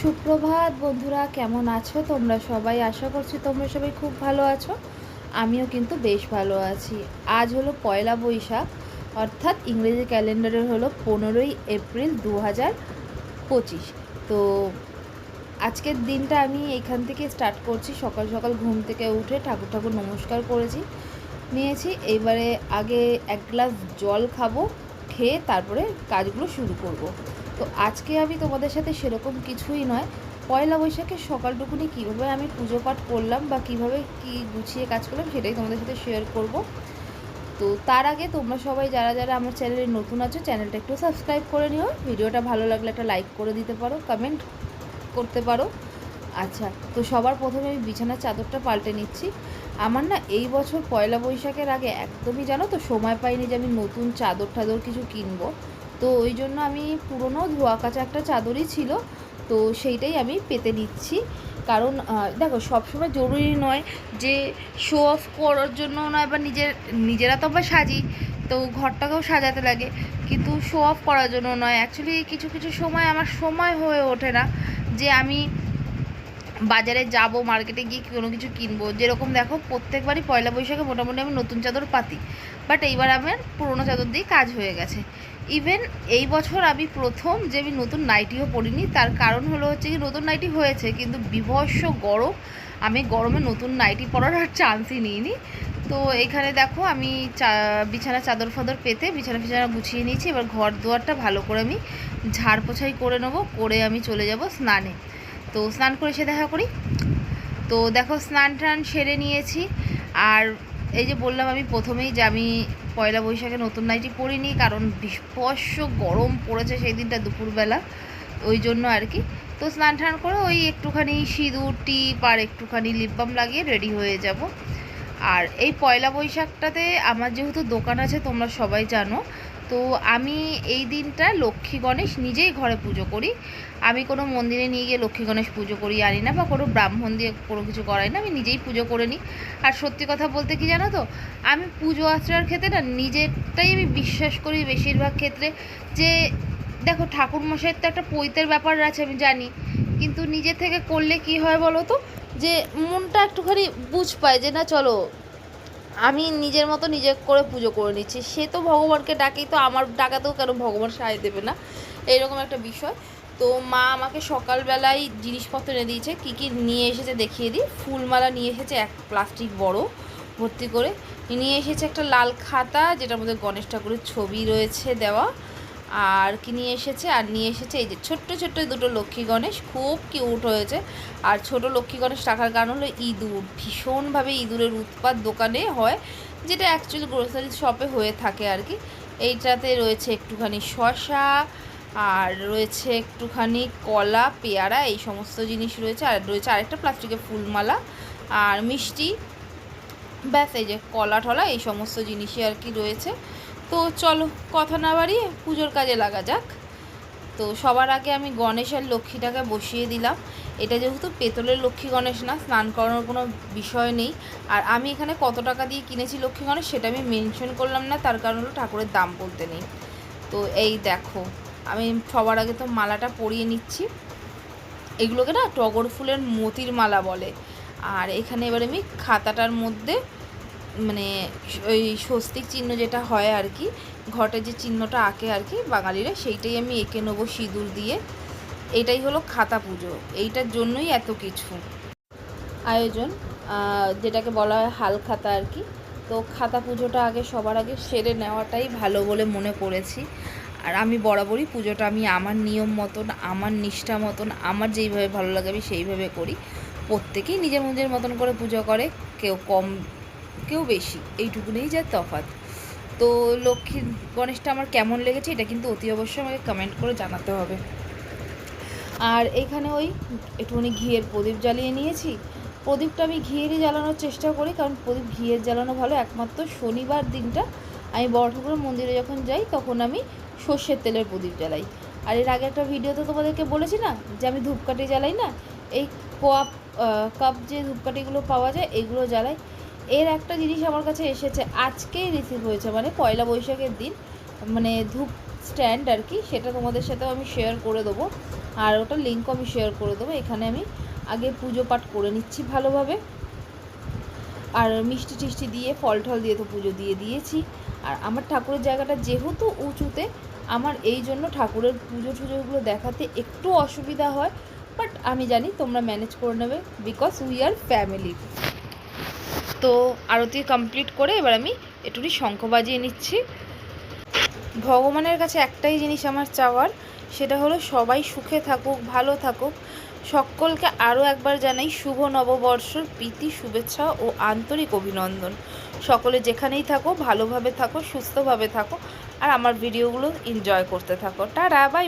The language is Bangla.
সুপ্রভাত বন্ধুরা, কেমন আছো? তোমরা সবাই আশা করছি তোমরা সবাই খুব ভালো আছো। আমিও কিন্তু বেশ ভালো আছি। আজ হলো পয়লা বৈশাখ, অর্থাৎ ইংরেজি ক্যালেন্ডারের হলো পনেরোই এপ্রিল দু হাজার পঁচিশ। তো আজকের দিনটা আমি এখান থেকে স্টার্ট করছি। সকাল সকাল ঘুম থেকে উঠে ঠাকুর ঠাকুর নমস্কার করেছি, নিয়েছি। এবারে আগে এক গ্লাস জল খাব, খেয়ে তারপরে কাজগুলো শুরু করব। তো আজকে আমি তোমাদের সাথে সেরকম কিছুই নয়। পয়লা বৈশাখের সকালটুকুনি কীভাবে আমি পুজো পাঠ করলাম বা কীভাবে কি গুছিয়ে কাজ করলাম সেটাই তোমাদের সাথে শেয়ার করব। তো তার আগে তোমরা সবাই যারা যারা আমার চ্যানেলে নতুন আছো চ্যানেলটা একটু সাবস্ক্রাইব করে নিও। ভিডিওটা ভালো লাগলে একটা লাইক করে দিতে পারো কমেন্ট করতে পারো। আচ্ছা তো সবার প্রথমে আমি বিছানার চাদরটা পাল্টে নিচ্ছি। আমার না এই বছর পয়লা বৈশাখের আগে একদমই জানো তো সময় পাইনি যে আমি নতুন চাদর টাদর কিছু কিনবো। তো ওই জন্য আমি পুরনো ধোয়া কাচা একটা চাদরই ছিল, তো সেইটাই আমি পেতে নিচ্ছি। কারণ দেখো, সবসময় জরুরি নয় যে শো অফ করার জন্য নয় বা নিজের, নিজেরা তো আবার সাজি, তো ঘরটাকেও সাজাতে লাগে। কিন্তু শো অফ করার জন্য নয়। অ্যাকচুয়ালি কিছু কিছু সময় আমার সময় হয়ে ওঠে না যে আমি বাজারে যাব মার্কেটে গিয়ে কোনো কিছু কিনবো। যেরকম দেখো, প্রত্যেকবারই পয়লা বৈশাখে মোটামুটি আমি নতুন চাদর পাতি। বাট এইবার আমার পুরোনো চাদর দিয়েই কাজ হয়ে গেছে। ইভেন এই বছর আমি প্রথম যে আমি নতুন নাইটিও পরিনি তার কারণ হলো হচ্ছে কি নতুন নাইটি হয়েছে, কিন্তু বিভৎস গরম। আমি গরমে নতুন নাইটি পরার আর চান্সই নিইনি। তো এখানে দেখো আমি চা, বিছানা চাদর ফাদর পেতে বিছানা ফিছানা গুছিয়ে নিয়েছি, এবার ঘর দুয়ারটা ভালো করে আমি ঝাড় পোছাই করে নেব, করে আমি চলে যাব স্নানে। তো স্নান করে এসে দেখা করি। তো দেখো স্নান টান সেরে নিয়েছি, আর এই যে বললাম আমি প্রথমেই যে আমি পয়লা বৈশাখে নতুন নাইটি পরিনি কারণ বিস্পর্শ গরম পড়েছে সেই দিনটা দুপুরবেলা, ওই জন্য আর কি। তো স্নান টান করে ওই একটুখানি সিঁদুর, টিপ আর একটুখানি লিপবাম লাগিয়ে রেডি হয়ে যাব। আর এই পয়লা বৈশাখটাতে আমার যেহেতু দোকান আছে, তোমরা সবাই জানো তো আমি এই দিনটা লক্ষ্মী গণেশ নিজেই ঘরে পুজো করি। আমি কোনো মন্দিরে নিয়ে গিয়ে লক্ষ্মী গণেশ পুজো করি আনি না, বা কোনো ব্রাহ্মণ দিয়ে কোনো কিছু করাই না, আমি নিজেই পুজো করে নিই। আর সত্যি কথা বলতে কি জানো তো, আমি পুজো আচড়ার ক্ষেত্রে না নিজেরটাই আমি বিশ্বাস করি বেশিরভাগ ক্ষেত্রে যে, দেখো ঠাকুর মশাইয়ের তো একটা পৈতের ব্যাপার আছে, আমি জানি। কিন্তু নিজে থেকে করলে কি হয় বলো তো? যে মনটা একটুখানি বুঝ পায় যে না, চলো আমি নিজের মতো নিজে করে পুজো করে নিচ্ছি। সে তো ভগবানকে ডাকেই তো, আমার ডাকাতেও কেন ভগবান সায় দেবে না? এইরকম একটা বিষয়। তো মা আমাকে সকালবেলায় জিনিসপত্র এনে দিয়েছে, কী কী নিয়ে এসেছে দেখিয়ে দিই। ফুলমালা নিয়ে এসেছে, এক প্লাস্টিক বড় ভর্তি করে। নিয়ে এসেছে একটা লাল খাতা, যেটার মধ্যে গণেশ ঠাকুরের ছবি রয়েছে দেওয়া। আর কি নিয়ে এসেছে? আর নিয়ে এসেছে এই যে ছোট্ট ছোট্ট দুটো লক্ষ্মী গণেশ, খুব কিউট হয়েছে। আর ছোট লক্ষ্মী গণেশ রাখার কারণ হলো ইঁদুর, ভীষণভাবে ইঁদুরের উৎপাত দোকানে হয়, যেটা অ্যাকচুয়ালি গ্রোসারি শপে হয়ে থাকে আর কি। এইটাতে রয়েছে একটুখানি শশা আর রয়েছে একটুখানি কলা, পেয়ারা, এই সমস্ত জিনিস রয়েছে। আর রয়েছে আরেকটা প্লাস্টিকের ফুলমালা আর মিষ্টি। ব্যাস, এই যে কলা টলা এই সমস্ত জিনিসই আর কি রয়েছে। তো চলো, কথা না বাড়িয়ে পুজোর কাজে লাগা যাক। তো সবার আগে আমি গণেশ আর লক্ষ্মীটাকে বসিয়ে দিলাম। এটা যেহেতু পেতলের লক্ষ্মী গণেশ না, স্নান করানোর কোনো বিষয় নেই। আর আমি এখানে কত টাকা দিয়ে কিনেছি লক্ষ্মী গণেশ, সেটা আমি মেনশন করলাম না, তার কারণ হলো ঠাকুরের দাম বলতে নেই। তো এই দেখো, আমি সবার আগে তো মালাটা পরিয়ে নিচ্ছি। এগুলোকে না টগর ফুলের মতির মালা বলে। আর এখানে এবার আমি খাতাটার মধ্যে মানে ওই স্বস্তিক চিহ্ন যেটা হয় আর কি, ঘটে যে চিহ্নটা আঁকে আর কি বাঙালিরা, সেইটাই আমি এঁকে নেব সিঁদুর দিয়ে। এটাই হলো খাতা পুজো, এইটার জন্যই এত কিছু। আয়োজন যেটাকে বলা হয় হাল খাতা আর কি। তো খাতা পুজোটা আগে, সবার আগে সেরে নেওয়াটাই ভালো বলে মনে করেছি। আর আমি বরাবরই পুজোটা আমি আমার নিয়ম মতন, আমার নিষ্ঠা মতন, আমার যেইভাবে ভালো লাগে আমি সেইভাবে করি। প্রত্যেকেই নিজের নিজের মতন করে পুজো করে, কেউ কম কেউ বেশি, এইটুকুনেই যা তফাৎ। তো লক্ষ্মী গণেশটা আমার কেমন লেগেছে এটা কিন্তু অতি অবশ্যই আমাকে কমেন্ট করে জানাতে হবে। আর এখানে ওই একটুখানি ঘিয়ের প্রদীপ জ্বালিয়ে নিয়েছি। প্রদীপটা আমি ঘিয়েরই জ্বালানোর চেষ্টা করি, কারণ প্রদীপ ঘিয়ের জ্বালানো ভালো। একমাত্র শনিবার দিনটা আমি বড় ঠাকুরের মন্দিরে যখন যাই, তখন আমি সর্ষের তেলের প্রদীপ জ্বালাই। আর এর আগে একটা ভিডিওতে তোমাদেরকে বলেছি না, যে আমি ধূপকাঠি জ্বালাই না? এই কাপ কাপ যে ধূপকাঠিগুলো পাওয়া যায়, এগুলো জ্বালাই। এর একটা জিনিস আমার কাছে এসেছে, আজকেই রিসিভ হয়েছে মানে পয়লা বৈশাখের দিন মানে ধূপ স্ট্যান্ড আর কি, সেটা তোমাদের সাথেও আমি শেয়ার করে দেবো, আর ওটা লিঙ্কও আমি শেয়ার করে দেবো, এখানে আমি আগে পুজো পাঠ করে নিচ্ছি ভালোভাবে। আর মিষ্টি টিষ্টি দিয়ে, ফল টল দিয়ে তো পুজো দিয়ে দিয়েছি, আর আমার ঠাকুরের জায়গাটা যেহেতু উঁচুতে, আমার এই জন্য ঠাকুরের পুজো টুজোগুলো দেখাতে একটু অসুবিধা হয় বাট আমি জানি তোমরা ম্যানেজ করে নেবে বিকজ উই আর ফ্যামিলি তো আরতি কমপ্লিট করে এবার আমি একটুখানি শঙ্খ বাজিয়ে নিচ্ছি। ভগবানের কাছে একটাই জিনিস আমার চাওয়ার, সেটা হলো সবাই সুখে থাকুক, ভালো থাকুক। সকলকে আরও একবার জানাই শুভ নববর্ষর প্রীতি, শুভেচ্ছা ও আন্তরিক অভিনন্দন। সকলে যেখানেই থাকো, ভালোভাবে থাকো, সুস্থভাবে থাকো। আর আমার ভিডিওগুলো এনজয় করতে থাকো। Tata bye